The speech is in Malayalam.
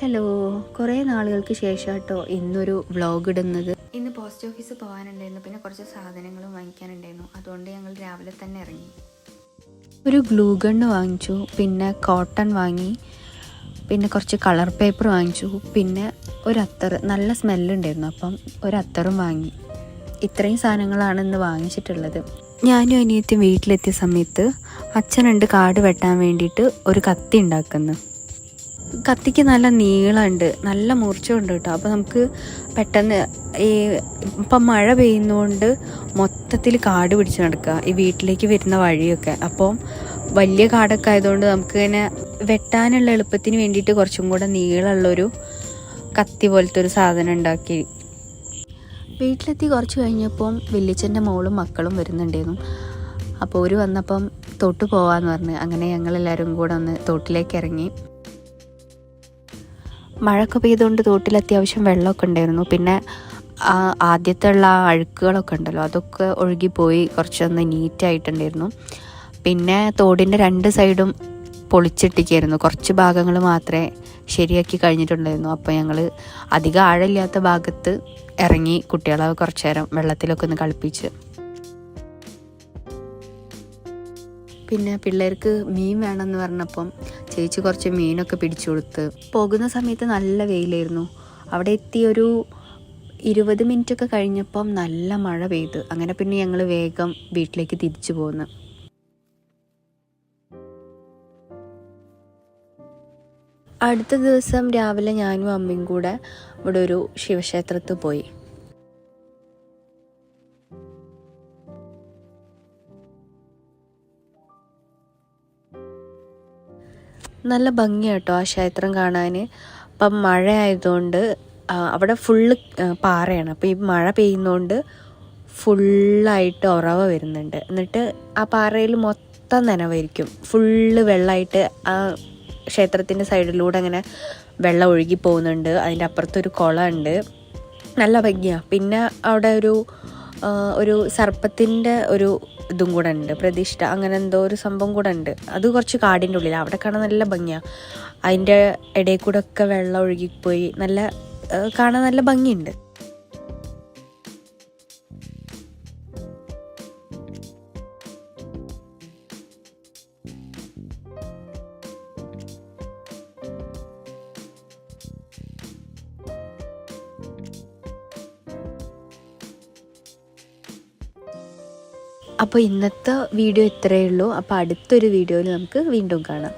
ഹലോ കുറേ നാളുകൾക്ക് ശേഷം കേട്ടോ ഇന്നൊരു വ്ളോഗ് ഇടുന്നത്. ഇന്ന് പോസ്റ്റ് ഓഫീസ് പോകാനുണ്ടായിരുന്നു. പിന്നെ കുറച്ച് സാധനങ്ങളും വാങ്ങിക്കാനുണ്ടായിരുന്നു. അതുകൊണ്ട് ഞങ്ങൾ രാവിലെ തന്നെ ഇറങ്ങി. ഒരു ഗ്ലൂ ഗണ്ണ് വാങ്ങിച്ചു പിന്നെ കോട്ടൺ വാങ്ങി പിന്നെ കുറച്ച് കളർ പേപ്പർ വാങ്ങിച്ചു പിന്നെ ഒരു നല്ല സ്മെല്ലുണ്ടായിരുന്നു അപ്പം ഒരു അത്തറും വാങ്ങി. ഇത്രയും സാധനങ്ങളാണ് ഇന്ന് വാങ്ങിച്ചിട്ടുള്ളത്. ഞാനും അനിയത്തി വീട്ടിലെത്തിയ സമയത്ത് അച്ഛനുണ്ട് കാട് വെട്ടാൻ വേണ്ടിയിട്ട് ഒരു കത്തി ഉണ്ടാക്കുന്നു. കത്തിക്ക് നല്ല നീളമുണ്ട്. നല്ല മൂർച്ചയുണ്ട് കേട്ടോ. അപ്പോൾ നമുക്ക് പെട്ടെന്ന് ഈ ഇപ്പം മഴ പെയ്യുന്നതുകൊണ്ട് മൊത്തത്തിൽ കാട് പിടിച്ച് നടക്കുക ഈ വീട്ടിലേക്ക് വരുന്ന വഴിയൊക്കെ. അപ്പോൾ വലിയ കാടൊക്കെ ആയതുകൊണ്ട് നമുക്ക് ഇങ്ങനെ വെട്ടാനുള്ള എളുപ്പത്തിന് വേണ്ടിയിട്ട് കുറച്ചും കൂടെ നീളമുള്ളൊരു കത്തി പോലത്തെ ഒരു സാധനം ഉണ്ടാക്കി. വീട്ടിലെത്തി കുറച്ച് കഴിഞ്ഞപ്പം വലിയച്ഛന്റെ മോളും മക്കളും വരുന്നുണ്ടായിരുന്നു. അപ്പോൾ ഒരു വന്നപ്പം തൊട്ട് പോവാന്ന് പറഞ്ഞ്. അങ്ങനെ ഞങ്ങളെല്ലാവരും കൂടെ ഒന്ന് തോട്ടിലേക്ക് ഇറങ്ങി. മഴയൊക്കെ പെയ്തുകൊണ്ട് തോട്ടിൽ അത്യാവശ്യം വെള്ളമൊക്കെ ഉണ്ടായിരുന്നു. പിന്നെ ആദ്യത്തെ ഉള്ള ആ അഴുക്കുകളൊക്കെ ഉണ്ടല്ലോ അതൊക്കെ ഒഴുകിപ്പോയി കുറച്ചൊന്ന് നീറ്റായിട്ടുണ്ടായിരുന്നു. പിന്നെ തോടിന്റെ രണ്ട് സൈഡും പൊളിച്ചിട്ടിക്കായിരുന്നു കുറച്ച് ഭാഗങ്ങൾ മാത്രമേ ശരിയാക്കി കഴിഞ്ഞിട്ടുണ്ടായിരുന്നു. അപ്പോൾ ഞങ്ങൾ അധികം ആഴമില്ലാത്ത ഭാഗത്ത് ഇറങ്ങി കുട്ടികളെ കുറച്ച് നേരം വെള്ളത്തിലൊക്കെ ഒന്ന് കളിപ്പിച്ച് പിന്നെ പിള്ളേർക്ക് മീൻ വേണമെന്ന് പറഞ്ഞപ്പം ചേച്ചി കുറച്ച് മീനൊക്കെ പിടിച്ചു കൊടുത്ത് പോകുന്ന സമയത്ത് നല്ല വെയിലായിരുന്നു. അവിടെ എത്തി ഒരു ഇരുപത് മിനിറ്റൊക്കെ കഴിഞ്ഞപ്പം നല്ല മഴ പെയ്ത്. അങ്ങനെ പിന്നെ ഞങ്ങൾ വേഗം വീട്ടിലേക്ക് തിരിച്ചു പോന്നു. അടുത്ത ദിവസം രാവിലെ ഞാനും അമ്മയും കൂടെ ഇവിടെ ഒരു ശിവക്ഷേത്രത്തിൽ പോയി. നല്ല ഭംഗിയാട്ടോ ആ ക്ഷേത്രം കാണാൻ അപ്പം മഴ ആയതുകൊണ്ട് അവിടെ ഫുള്ള് പാറയാണ്. അപ്പോൾ ഈ മഴ പെയ്യുന്നതുകൊണ്ട് ഫുള്ളായിട്ട് ഉറവ വരുന്നുണ്ട്. എന്നിട്ട് ആ പാറയിൽ മൊത്തം നനവായിരിക്കും. ഫുള്ള് വെള്ളമായിട്ട് ആ ക്ഷേത്രത്തിന്റെ സൈഡിലൂടെ അങ്ങനെ വെള്ളം ഒഴുകി പോകുന്നുണ്ട്. അതിന്റെ അപ്പുറത്തൊരു കുളമുണ്ട് നല്ല ഭംഗിയാണ് പിന്നെ അവിടെ ഒരു ഒരു സർപ്പത്തിന്റെ ഒരു ഇതും കൂടെ ഉണ്ട് പ്രതിഷ്ഠ അങ്ങനെ എന്തോ ഒരു സംഭവം കൂടെ ഉണ്ട്. അത് കുറച്ച് കാടിന്റെ ഉള്ളിൽ അവിടെ കാണാൻ നല്ല ഭംഗിയാണ് അതിന്റെ ഇടയിൽ കൂടെ ഒക്കെ വെള്ളം ഒഴുകിപ്പോയി. നല്ല കാണാൻ നല്ല ഭംഗിയുണ്ട്. അപ്പോൾ ഇന്നത്തെ വീഡിയോ ഇത്രയേ ഉള്ളൂ. അപ്പോൾ അടുത്തൊരു വീഡിയോയിൽ നമുക്ക് വീണ്ടും കാണാം.